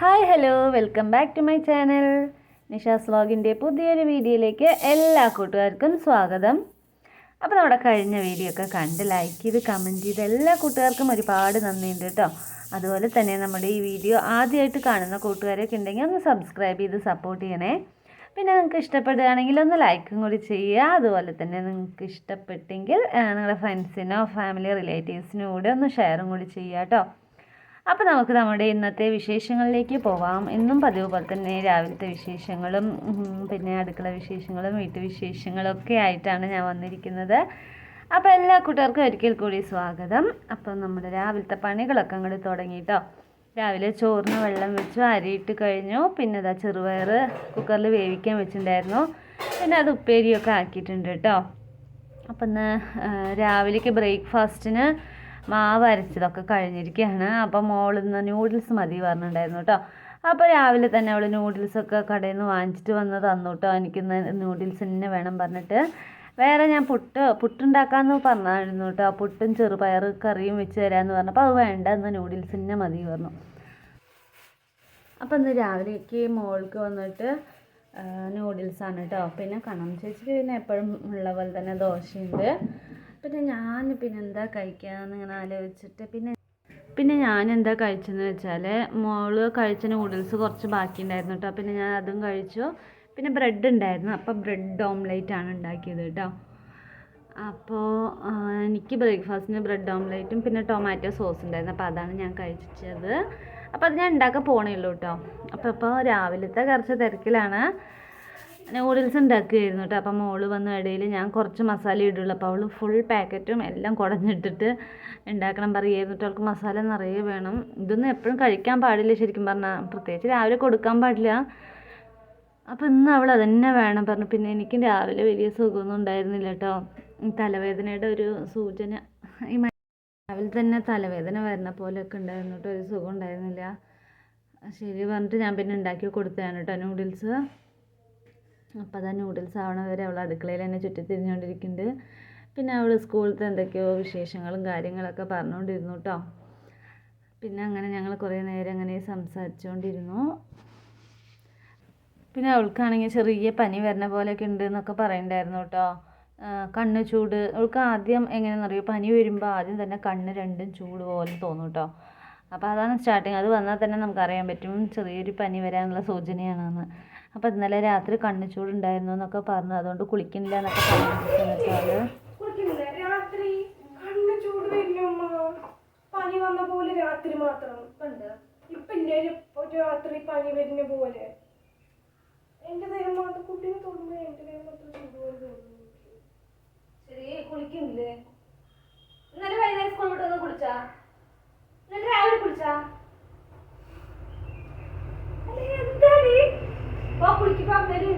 Hi hello welcome back to my channel. Nisha's വ്ലോഗിന്റെ പുതിയൊരു വീഡിയോയിലേക്ക് എല്ലാ കൂട്ടുകാർക്കും സ്വാഗതം. അപ്പോൾ നമ്മുടെ കഴിഞ്ഞ വീഡിയോ ഒക്കെ കണ്ട് ലൈക്ക് ചെയ്ത് കമന്റ് ചെയ്ത് എല്ലാ കൂട്ടുകാർക്കും ഒരുപാട് നന്ദിയുണ്ട് കേട്ടോ. അതുപോലെ തന്നെ നമ്മുടെ ഈ വീഡിയോ ആദ്യമായിട്ട് കാണുന്ന കൂട്ടുകാരൊക്കെ ഉണ്ടെങ്കിൽ ഒന്ന് സബ്സ്ക്രൈബ് ചെയ്ത് സപ്പോർട്ട് ചെയ്യണേ. പിന്നെ നിങ്ങൾക്ക് ഇഷ്ടപ്പെടുകയാണെങ്കിൽ ഒന്ന് ലൈക്കും കൂടി ചെയ്യുക. അതുപോലെ തന്നെ നിങ്ങൾക്ക് ഇഷ്ടപ്പെട്ടെങ്കിൽ നിങ്ങളുടെ ഫ്രണ്ട്സിനോ ഫാമിലി റിലേറ്റീവ്സിനോ കൂടെ ഒന്ന് ഷെയറും കൂടി ചെയ്യുക കേട്ടോ. അപ്പോൾ നമുക്ക് നമ്മുടെ ഇന്നത്തെ വിശേഷങ്ങളിലേക്ക് പോവാം. എന്നും പതിവ് പോലെ തന്നെ രാവിലത്തെ വിശേഷങ്ങളും പിന്നെ അടുക്കള വിശേഷങ്ങളും വീട്ടുവിശേഷങ്ങളും ഒക്കെ ആയിട്ടാണ് ഞാൻ വന്നിരിക്കുന്നത്. അപ്പോൾ എല്ലാ കൂട്ടുകാർക്കും ഒരിക്കൽ കൂടി സ്വാഗതം. അപ്പം നമ്മുടെ രാവിലത്തെ പണികളൊക്കെ അങ്ങോട്ട് തുടങ്ങിയിട്ടോ രാവിലെ ചോറിന് വെള്ളം വെച്ചു അരിയിട്ട് കഴിഞ്ഞു. പിന്നെ അതാ ചെറുപയർ കുക്കറിൽ വേവിക്കാൻ വെച്ചിട്ടുണ്ടായിരുന്നു. പിന്നെ അത് ഉപ്പേരിയൊക്കെ ആക്കിയിട്ടുണ്ട് കേട്ടോ അപ്പം ഇന്ന് രാവിലേക്ക് ബ്രേക്ക്ഫാസ്റ്റിന് മാവ് അരച്ചതൊക്കെ കഴിഞ്ഞിരിക്കുകയാണ് അപ്പം മോളിൽ നിന്ന് നൂഡിൽസ് മതി പറഞ്ഞിട്ടുണ്ടായിരുന്നു കേട്ടോ അപ്പോൾ രാവിലെ തന്നെ അവൾ നൂഡിൽസൊക്കെ കടയിൽ നിന്ന് വാങ്ങിച്ചിട്ട് വന്ന് തന്നു കേട്ടോ എനിക്കിന്ന് നൂഡിൽസ് തന്നെ വേണം പറഞ്ഞിട്ട്. വേറെ ഞാൻ പുട്ട് പുട്ടുണ്ടാക്കാമെന്ന് പറഞ്ഞായിരുന്നു കേട്ടോ പുട്ടും ചെറുപയർ കറിയും വെച്ച് തരാമെന്ന് പറഞ്ഞപ്പോൾ അത് വേണ്ട എന്ന് നൂഡിൽസ് തന്നെ മതി പറഞ്ഞു. അപ്പോൾ ഇന്ന് രാവിലേക്ക് മോൾക്ക് വന്നിട്ട് നൂഡിൽസാണ് കേട്ടോ പിന്നെ കണം ചേച്ചിക്ക് പിന്നെ എപ്പോഴും ഉള്ള പോലെ തന്നെ ദോശയുണ്ട്. പിന്നെ ഞാൻ പിന്നെ എന്താ കഴിക്കാന്ന് ഇങ്ങനെ ആലോചിച്ചിട്ട് പിന്നെ പിന്നെ ഞാൻ എന്താ കഴിച്ചെന്ന് വെച്ചാൽ മോൾ കഴിച്ച നൂഡിൽസ് കുറച്ച് ബാക്കി ഉണ്ടായിരുന്നു കേട്ടോ പിന്നെ ഞാൻ അതും കഴിച്ചു. പിന്നെ ബ്രെഡ് ഉണ്ടായിരുന്നു. അപ്പോൾ ബ്രെഡ് ഓംലേറ്റ് ആണ് ഉണ്ടാക്കിയത് കേട്ടോ അപ്പോൾ എനിക്ക് ബ്രേക്ക്ഫാസ്റ്റിന് ബ്രെഡ് ഓംലേറ്റും പിന്നെ ടൊമാറ്റോ സോസ് ഉണ്ടായിരുന്നു. അപ്പോൾ അതാണ് ഞാൻ കഴിച്ചത്. അപ്പോൾ അത് ഞാൻ ഉണ്ടാക്കാൻ പോണേ ഉള്ളൂ കേട്ടോ അപ്പോൾ ഇപ്പോൾ രാവിലത്തെ കുറച്ച് തിരക്കിലാണ്. നൂഡിൽസ് ഉണ്ടാക്കുകയായിരുന്നു കേട്ടോ. അപ്പം മോൾ വന്ന ഇടയിൽ ഞാൻ കുറച്ച് മസാല ഇടുള്ളൂ. അപ്പോൾ അവൾ ഫുൾ പാക്കറ്റും എല്ലാം കുടഞ്ഞിട്ടിട്ട് ഉണ്ടാക്കണം പറയുമായിരുന്നു കേട്ടോ. അവൾക്ക് മസാല നിറയെ വേണം. ഇതൊന്നും എപ്പോഴും കഴിക്കാൻ പാടില്ല ശരിക്കും പറഞ്ഞാൽ പ്രത്യേകിച്ച് രാവിലെ കൊടുക്കാൻ പാടില്ല. അപ്പോൾ ഇന്ന് അവൾ അതന്നെ വേണം പറഞ്ഞു. പിന്നെ എനിക്ക് രാവിലെ വലിയ സുഖമൊന്നും ഉണ്ടായിരുന്നില്ല കേട്ടോ. തലവേദനയുടെ ഒരു സൂചന. ഈ രാവിലെ തന്നെ തലവേദന വരുന്ന പോലെയൊക്കെ ഉണ്ടായിരുന്നു കേട്ടോ. ഒരു സുഖം ഉണ്ടായിരുന്നില്ല. ശരി പറഞ്ഞിട്ട് ഞാൻ പിന്നെ ഉണ്ടാക്കി കൊടുത്തതാണ് കേട്ടോ നൂഡിൽസ്. അപ്പോൾ അതാ നൂഡിൽസ് ആവണ വരെ അവൾ അടുക്കളയിൽ തന്നെ ചുറ്റി തിരിഞ്ഞുകൊണ്ടിരിക്കുന്നുണ്ട് പിന്നെ അവൾ സ്കൂളിലത്തെ എന്തൊക്കെയോ വിശേഷങ്ങളും കാര്യങ്ങളൊക്കെ പറഞ്ഞുകൊണ്ടിരുന്നു കേട്ടോ പിന്നെ അങ്ങനെ ഞങ്ങൾ കുറേ നേരം അങ്ങനെ സംസാരിച്ചുകൊണ്ടിരുന്നു പിന്നെ അവൾക്കാണെങ്കിൽ ചെറിയ പനി വരുന്ന പോലെയൊക്കെ ഉണ്ട് എന്നൊക്കെ പറയുന്നുണ്ടായിരുന്നു കേട്ടോ കണ്ണ് ചൂട്. അവൾക്ക് ആദ്യം എങ്ങനെയാണെന്നറിയോ? പനി വരുമ്പോൾ ആദ്യം തന്നെ കണ്ണ് രണ്ടും ചൂട് പോലെ തോന്നും കേട്ടോ അപ്പോൾ അതാണ് സ്റ്റാർട്ടിങ് അത് വന്നാൽ തന്നെ നമുക്കറിയാൻ പറ്റും. ചെറിയൊരു പനി വരാനുള്ള സൂചനയാണെന്ന്. അപ്പോൾ ഇന്നലെ രാത്രി കണ്ണിച്ചൂട് ചൂടുണ്ടായിരുന്നു എന്നൊക്കെ പറഞ്ഞു. അതുകൊണ്ട് കുളിക്കുന്നില്ല എന്നൊക്കെ പറഞ്ഞു. കണ്ണ് പനി വന്ന പോലെ രാത്രി മാത്രം കണ്ട്. ഇപ്പൊ രാത്രി പനി വരുന്ന പോലെ. എന്റെ ദേഹം മാത്രം കുട്ടീനെ തൊടുമ്പോ എന്റെ ദേഹം മാത്രം ചൂടുപോലെ തോന്നുന്നു. ശരി കുളിക്കുന്നില്ലേ ഇന്നലെ വൈകുന്നേരം സ്കൂൾ വിട്ട് വന്ന് കുളിച്ചാ ഇന്നലെ രാവിലെ കുളിച്ചാ അല്ലേ, എന്താടി? വാ, കുളിക്ക്, വാ, വരൂ.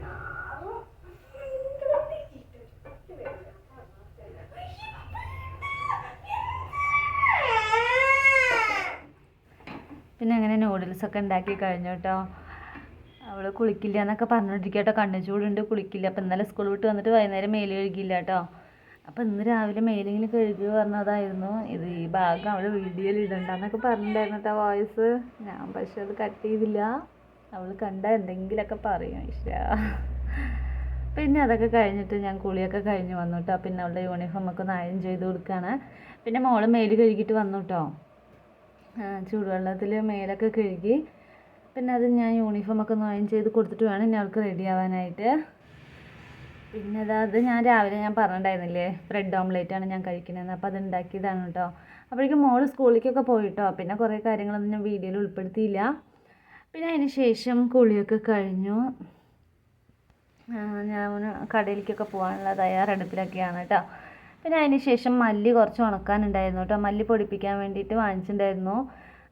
ഞാനും എന്തിനാ തിരിച്ചിട്ട്? ഇത് വരില്ല. പിന്നെ ഒക്കെ ഉണ്ടാക്കി കഴിഞ്ഞു കേട്ടോ. അവൾ കുളിക്കില്ല എന്നൊക്കെ പറഞ്ഞുകൊണ്ടിരിക്കുക കേട്ടോ. കണ്ണു ചൂടുണ്ട് കുളിക്കില്ല. അപ്പം ഇന്നലെ സ്കൂൾ വിട്ട് വന്നിട്ട് വൈകുന്നേരം മേൽ കഴുകില്ല കേട്ടോ. അപ്പം ഇന്ന് രാവിലെ മേലെങ്കിലും കഴുകി പറഞ്ഞതായിരുന്നു. ഇത് ഈ ഭാഗം അവൾ വീഡിയോയിൽ ഇടണ്ടെന്നൊക്കെ പറഞ്ഞിട്ടുണ്ടായിരുന്നു വോയിസ് ഞാൻ പക്ഷെ അത് കട്ട് ചെയ്തില്ല. അവൾ കണ്ട എന്തെങ്കിലുമൊക്കെ പറയും ഇഷ്ട പിന്നെ അതൊക്കെ കഴിഞ്ഞിട്ട് ഞാൻ കുളിയൊക്കെ കഴിഞ്ഞ് വന്നു കേട്ടോ. പിന്നെ അവളുടെ യൂണിഫോമൊക്കെ അയൺ ചെയ്ത് കൊടുക്കുകയാണ്. പിന്നെ മോൾ മേൽ കഴുകിയിട്ട് വന്നു കേട്ടോ. ചൂടുവെള്ളത്തിൽ മേലൊക്കെ കഴുകി. പിന്നെ അത് ഞാൻ യൂണിഫോമൊക്കെ ഒന്ന് അയൺ ചെയ്ത് കൊടുത്തിട്ട് വേണം ഇനി അവൾക്ക് റെഡി ആവാനായിട്ട്. പിന്നെ അതാ ഞാൻ രാവിലെ ഞാൻ പറഞ്ഞിട്ടുണ്ടായിരുന്നില്ലേ ബ്രെഡ് ഓംലേറ്റാണ് ഞാൻ കഴിക്കുന്നതെന്ന്. അപ്പോൾ അത് ഉണ്ടാക്കിയതാണ് കേട്ടോ. അപ്പോഴേക്കും മോൾ സ്കൂളിലേക്കൊക്കെ പോയിട്ടോ. പിന്നെ കുറേ കാര്യങ്ങളൊന്നും ഞാൻ വീഡിയോയിൽ ഉൾപ്പെടുത്തിയില്ല. പിന്നെ അതിന് ശേഷം കുളിയൊക്കെ കഴിഞ്ഞു. ഞാൻ കടയിലേക്കൊക്കെ പോകാനുള്ള തയ്യാറെടുപ്പിലൊക്കെയാണ് കേട്ടോ. പിന്നെ അതിന് ശേഷം മല്ലി കുറച്ച് ഉണക്കാനുണ്ടായിരുന്നു കേട്ടോ. മല്ലി പൊടിപ്പിക്കാൻ വേണ്ടിയിട്ട് വാങ്ങിച്ചിട്ടുണ്ടായിരുന്നു.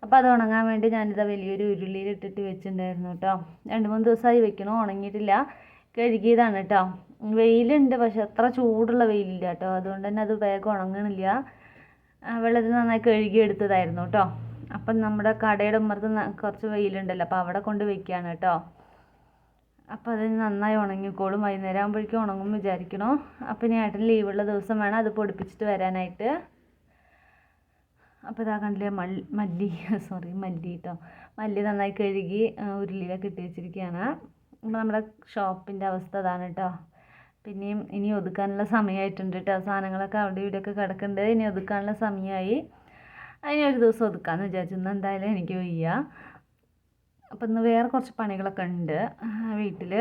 അപ്പോൾ അത് ഉണങ്ങാൻ വേണ്ടി ഞാനിതാ വലിയൊരു ഉരുളിയിൽ ഇട്ടിട്ട് വെച്ചിട്ടുണ്ടായിരുന്നു കേട്ടോ. രണ്ട് മൂന്ന് ദിവസമായി വെക്കണോ? ഉണങ്ങിയിട്ടില്ല. കഴുകിയതാണ് കേട്ടോ. വെയിലുണ്ട് പക്ഷെ അത്ര ചൂടുള്ള വെയിലില്ല കേട്ടോ. അതുകൊണ്ട് തന്നെ അത് വേഗം ഉണങ്ങണില്ല. വെള്ളത്തിൽ നന്നായി കഴുകിയെടുത്തതായിരുന്നു കേട്ടോ. അപ്പം നമ്മുടെ കടയുടെ ഉമ്മർത്ത് കുറച്ച് വെയിലുണ്ടല്ലോ. അപ്പോൾ അവിടെ കൊണ്ട് വെക്കുകയാണ് കേട്ടോ. അപ്പോൾ അത് നന്നായി ഉണങ്ങിക്കോളും. വൈകുന്നേരം ആകുമ്പോഴേക്കും ഉണങ്ങും വിചാരിക്കണം. അപ്പോൾ ഇനി ഏട്ടൻ ലീവുള്ള ദിവസം വേണം അത് പൊടിപ്പിച്ചിട്ട് വരാനായിട്ട്. അപ്പോൾ ഇതാ കണ്ടില്ലേ മല്ലി മല്ലി സോറി മല്ലി കേട്ടോ മല്ലി നന്നായി കഴുകി ഉരുളിയിലൊക്കെ ഇട്ട് വെച്ചിരിക്കുകയാണ് അപ്പോൾ നമ്മുടെ ഷോപ്പിന്റെ അവസ്ഥ അതാണ് കേട്ടോ പിന്നെയും ഇനി ഒതുക്കാനുള്ള സമയമായിട്ടുണ്ട് കേട്ടോ സാധനങ്ങളൊക്കെ അവിടെ ഇവിടെയൊക്കെ കിടക്കുന്നുണ്ട്. ഇനി ഒതുക്കാനുള്ള സമയമായി അതിനൊരു ദിവസം ഒതുക്കാമെന്ന് വിചാരിച്ചു. ഇന്ന് എന്തായാലും എനിക്ക് വയ്യ. അപ്പം ഇന്ന് വേറെ കുറച്ച് പണികളൊക്കെ ഉണ്ട് വീട്ടിൽ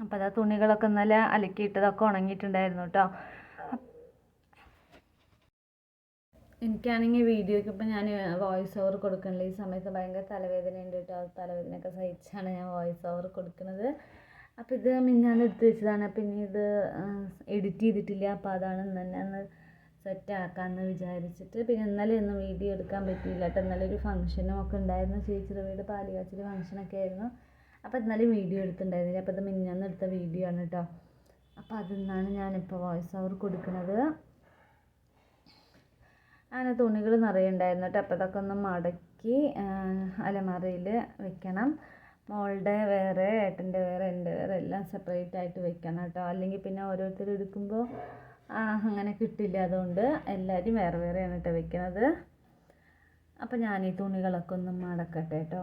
അപ്പോൾ അതാ തുണികളൊക്കെ ഇന്നലെ അലക്കിയിട്ടതൊക്കെ ഉണങ്ങിയിട്ടുണ്ടായിരുന്നു കേട്ടോ എനിക്കാണെങ്കിൽ വീഡിയോയ്ക്ക് ഇപ്പം ഞാൻ വോയിസ് ഓവർ കൊടുക്കണില്ല. ഈ സമയത്ത് ഭയങ്കര തലവേദന ഉണ്ട് കേട്ടോ തലവേദനയൊക്കെ സഹിച്ചാണ് ഞാൻ വോയിസ് ഓവർ കൊടുക്കുന്നത് അപ്പോൾ ഇത് മിന്നാന്ന് എടുത്ത് വെച്ചതാണ്. ഇനി ഇത് എഡിറ്റ് ചെയ്തിട്ടില്ല. അപ്പോൾ അതാണ് ഇന്ന് തന്നെ ഒന്ന് സെറ്റ് ആക്കാമെന്ന് വിചാരിച്ചിട്ട്. പിന്നെ ഇന്നലെ ഒന്നും വീഡിയോ എടുക്കാൻ പറ്റിയില്ല കേട്ടോ. ഇന്നലെ ഒരു ഫംഗ്ഷനും ഒക്കെ ഉണ്ടായിരുന്നു. ചേച്ചിയുടെ വീട് പാലുകാച്ചിൽ ഫംഗ്ഷനൊക്കെ ആയിരുന്നു. അപ്പോൾ ഇന്നലെ വീഡിയോ എടുത്തിട്ടുണ്ടായിരുന്നില്ല. അപ്പോൾ ഇത് മിന്നാന്ന് എടുത്ത വീഡിയോ ആണ് കേട്ടോ. അപ്പോൾ അതിൽ നിന്നാണ് ഞാനിപ്പോൾ വോയിസ് ഓവർ കൊടുക്കുന്നത്. അങ്ങനെ തുണികൾ നിറയെ ഉണ്ടായിരുന്നു കേട്ടോ. അപ്പോൾ അതൊക്കെ ഒന്ന് മടക്കി അലമാറയിൽ വെക്കണം. മോളുടെ വേറെ ഏട്ടന്റെ വേറെ എന്റെ വേറെ എല്ലാം സെപ്പറേറ്റ് ആയിട്ട് വെക്കണം കേട്ടോ. അല്ലെങ്കിൽ പിന്നെ ഓരോരുത്തർ എടുക്കുമ്പോൾ അങ്ങനെ കിട്ടില്ല അതുകൊണ്ട് എല്ലാവരും വേറെ വേറെയാണ് കേട്ടോ വെക്കുന്നത് അപ്പോൾ ഞാൻ ഈ തുണികളൊക്കെ ഒന്ന് മടക്കട്ടെ കേട്ടോ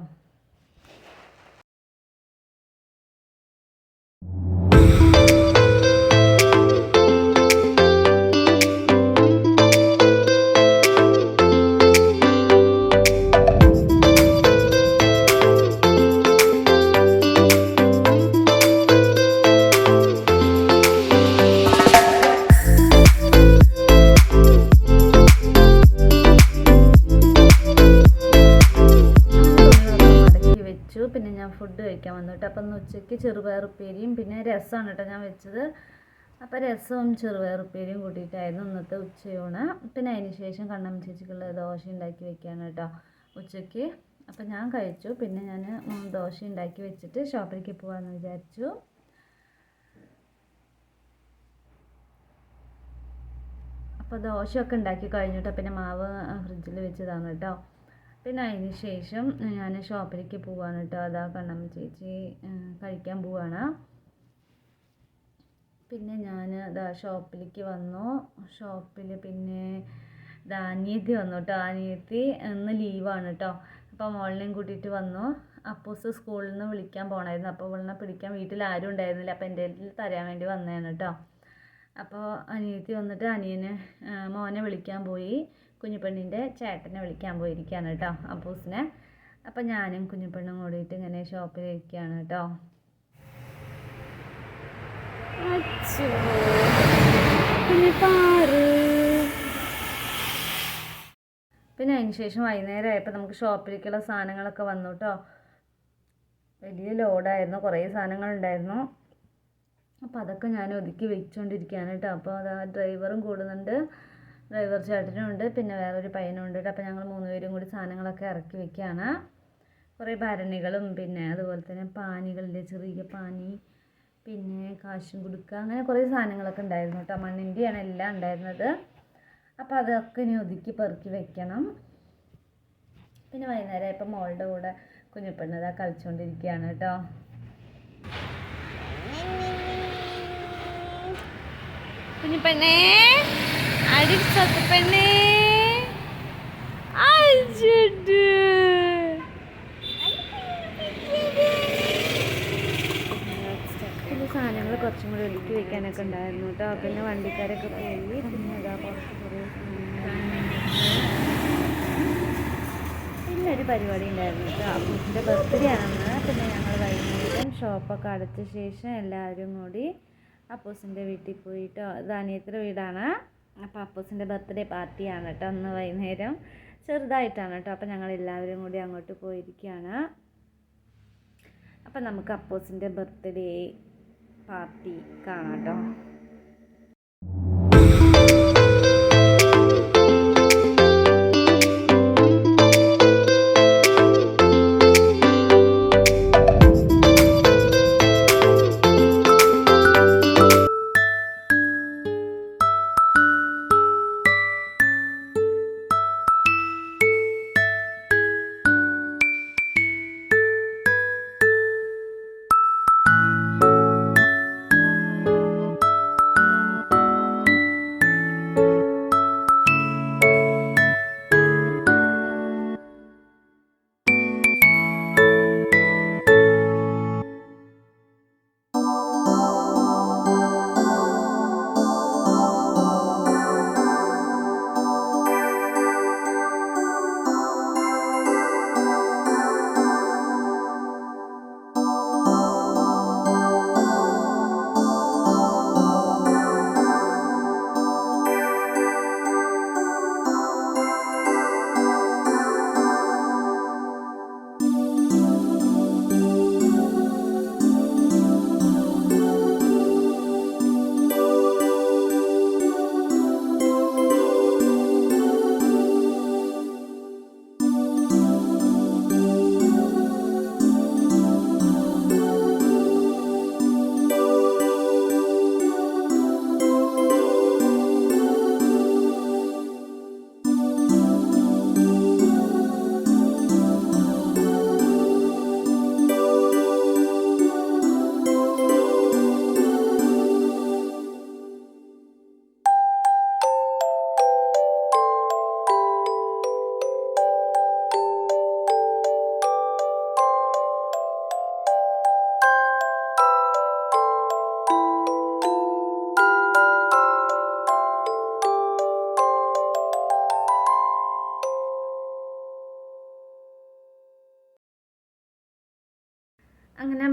കേട്ടോ. അപ്പം ഇന്ന് ഉച്ചയ്ക്ക് ചെറുപയർ ഉപ്പേരിയും പിന്നെ രസമാണ് കേട്ടോ ഞാൻ വെച്ചത്. അപ്പോൾ രസവും ചെറുപയർ ഉപ്പേരിയും കൂട്ടിയിട്ടായിരുന്നു ഇന്നത്തെ ഉച്ചയൂണ്. പിന്നെ അതിന് ശേഷം കണ്ണം ചേച്ചിക്കുള്ള ദോശ ഉണ്ടാക്കി വെക്കുകയാണ് കേട്ടോ ഉച്ചയ്ക്ക്. അപ്പം ഞാൻ കഴിച്ചു. പിന്നെ ഞാൻ ദോശ ഉണ്ടാക്കി വെച്ചിട്ട് ഷോപ്പിലേക്ക് പോകാമെന്ന് വിചാരിച്ചു. അപ്പോൾ ദോശയൊക്കെ ഉണ്ടാക്കി കഴിഞ്ഞിട്ടോ പിന്നെ മാവ് ഫ്രിഡ്ജിൽ വെച്ചതാണ് കേട്ടോ. പിന്നെ അതിന് ശേഷം ഞാൻ ഷോപ്പിലേക്ക് പോവാണ് കേട്ടോ അതാ കണ്ണമ്മ ചേച്ചി കഴിക്കാൻ പോവാണ്. പിന്നെ ഞാൻ അതാ ഷോപ്പിലേക്ക് വന്നു. ഷോപ്പിൽ പിന്നെ അനിയത്തി വന്നു കേട്ടോ അനിയത്തി ഇന്ന് ലീവാണ് കേട്ടോ അപ്പോൾ മോളിനെയും കൂട്ടിയിട്ട് വന്നു. അപ്പൂസ് സ്കൂളിൽ നിന്ന് വിളിക്കാൻ പോകണമായിരുന്നു അപ്പോൾ ഇവളിനെ പിടിക്കാൻ വീട്ടിൽ ആരും ഉണ്ടായിരുന്നില്ല. അപ്പോൾ എന്റെ കയ്യിൽ തരാൻ വേണ്ടി വന്നതാണ് കേട്ടോ അപ്പോൾ അനിയത്തി വന്നിട്ട് അനിയനെ മോനെ വിളിക്കാൻ പോയി. കുഞ്ഞിപ്പെണ്ണിന്റെ ചേട്ടനെ വിളിക്കാൻ പോയിരിക്കുകയാണ് കേട്ടോ അപ്പൂസിനെ. അപ്പം ഞാനും കുഞ്ഞിപ്പെണ്ണും കൂടിയിട്ട് ഇങ്ങനെ ഷോപ്പിൽ ഇരിക്കുകയാണ് കേട്ടോ പിന്നെ അതിന് ശേഷം വൈകുന്നേരം ആയപ്പോൾ നമുക്ക് ഷോപ്പിലേക്കുള്ള സാധനങ്ങളൊക്കെ വന്നു കേട്ടോ. വലിയ ലോഡായിരുന്നു കുറേ സാധനങ്ങളുണ്ടായിരുന്നു. അപ്പോൾ അതൊക്കെ ഞാൻ ഒതുക്കി വെച്ചുകൊണ്ടിരിക്കുകയാണ് കേട്ടോ. അപ്പോൾ ആ ഡ്രൈവറും കൂടുന്നുണ്ട്. ഡ്രൈവർ ചേട്ടനും ഉണ്ട് പിന്നെ വേറൊരു പയ്യനും ഉണ്ട് അപ്പോൾ ഞങ്ങൾ മൂന്ന് പേരും കൂടി സാധനങ്ങളൊക്കെ ഇറക്കി വെക്കുകയാണ് കുറേ ഭരണികളും പിന്നെ അതുപോലെ തന്നെ പാനികളുടെ ചെറിയ പാനി പിന്നെ കാശും കുടുക്ക അങ്ങനെ കുറേ സാധനങ്ങളൊക്കെ ഉണ്ടായിരുന്നു കേട്ടോ. മണ്ണിന്റെയാണ് എല്ലാം ഉണ്ടായിരുന്നത്. അപ്പോൾ അതൊക്കെ ഇനി ഒതുക്കി പെറുക്കി വെക്കണം. പിന്നെ വൈകുന്നേരം ഇപ്പം മോളുടെ കൂടെ കുഞ്ഞിപ്പെണ്ണ് ഇതാ കളിച്ചുകൊണ്ടിരിക്കുകയാണ് കേട്ടോ. കുഞ്ഞിപ്പെണ്ണേ! അടിച്ചൊക്കെ പെണ്ണേ അടിച്ചിട്ട് പിന്നെ സാധനങ്ങൾ കുറച്ചും കൂടി ഒതുക്കി വെക്കാനൊക്കെ ഉണ്ടായിരുന്നു കേട്ടോ. പിന്നെ വണ്ടിക്കാരൊക്കെ പോയി. പിന്നെ കുറേ പിന്നെ ഒരു പരിപാടി ഉണ്ടായിരുന്നു കേട്ടോ. അപ്പൂസിന്റെ ബർത്ത്ഡേ ആണെന്ന്. പിന്നെ ഞങ്ങൾ വൈകുന്നേരം ഷോപ്പൊക്കെ അടച്ച ശേഷം എല്ലാവരും കൂടി അപ്പൂസിന്റെ വീട്ടിൽ പോയിട്ടോ ഇത് അനിയത്തിന്റെ വീടാണ്. അപ്പോൾ അപ്പൂസിന്റെ ബർത്ത്ഡേ പാർട്ടിയാണ് കേട്ടോ അന്ന് വൈകുന്നേരം. ചെറുതായിട്ടാണ് കേട്ടോ. അപ്പോൾ ഞങ്ങൾ എല്ലാവരും കൂടി അങ്ങോട്ട് പോയിരിക്കുകയാണ്. അപ്പം നമുക്ക് അപ്പൂസിന്റെ ബർത്ത്ഡേ പാർട്ടി കാണാം കേട്ടോ.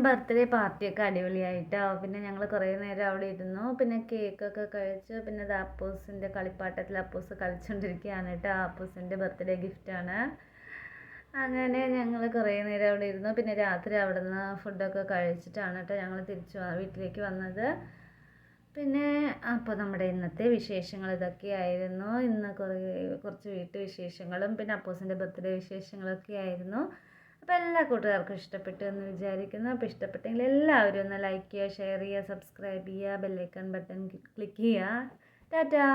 ബർത്ത്ഡേ പാർട്ടിയൊക്കെ അടിപൊളിയായിട്ടോ. പിന്നെ ഞങ്ങൾ കുറേ നേരം അവിടെ ഇരുന്നു. പിന്നെ കേക്കൊക്കെ കഴിച്ച്. പിന്നെ ഇത് അപ്പൂസിന്റെ കളിപ്പാട്ടത്തിൽ അപ്പൂസ് കളിച്ചുകൊണ്ടിരിക്കുകയാണ് കേട്ടോ. അപ്പൂസിന്റെ ബർത്ത്ഡേ ഗിഫ്റ്റാണ് അങ്ങനെ ഞങ്ങൾ കുറേ നേരം അവിടെ ഇരുന്നു. പിന്നെ രാത്രി അവിടെ നിന്ന് ഫുഡൊക്കെ കഴിച്ചിട്ടാണ് കേട്ടോ ഞങ്ങൾ തിരിച്ചു വീട്ടിലേക്ക് വന്നത്. പിന്നെ അപ്പോൾ നമ്മുടെ ഇന്നത്തെ വിശേഷങ്ങൾ ഇതൊക്കെ ആയിരുന്നു. ഇന്ന് കുറേ കുറച്ച് വീട്ടു വിശേഷങ്ങളും പിന്നെ അപ്പൂസിന്റെ ബർത്ത്ഡേ വിശേഷങ്ങളൊക്കെ ആയിരുന്നു. അപ്പോൾ എല്ലാ കൂട്ടുകാർക്കും ഇഷ്ടപ്പെട്ടു എന്ന് വിചാരിക്കുന്നു. അപ്പോൾ ഇഷ്ടപ്പെട്ടെങ്കിൽ എല്ലാവരും ഒന്ന് ലൈക്ക് ചെയ്യുക ഷെയർ ചെയ്യുക സബ്സ്ക്രൈബ് ചെയ്യുക ബെല്ലൈക്കൺ ബട്ടൺ ക്ലിക്ക് ചെയ്യുക. ടാറ്റാ!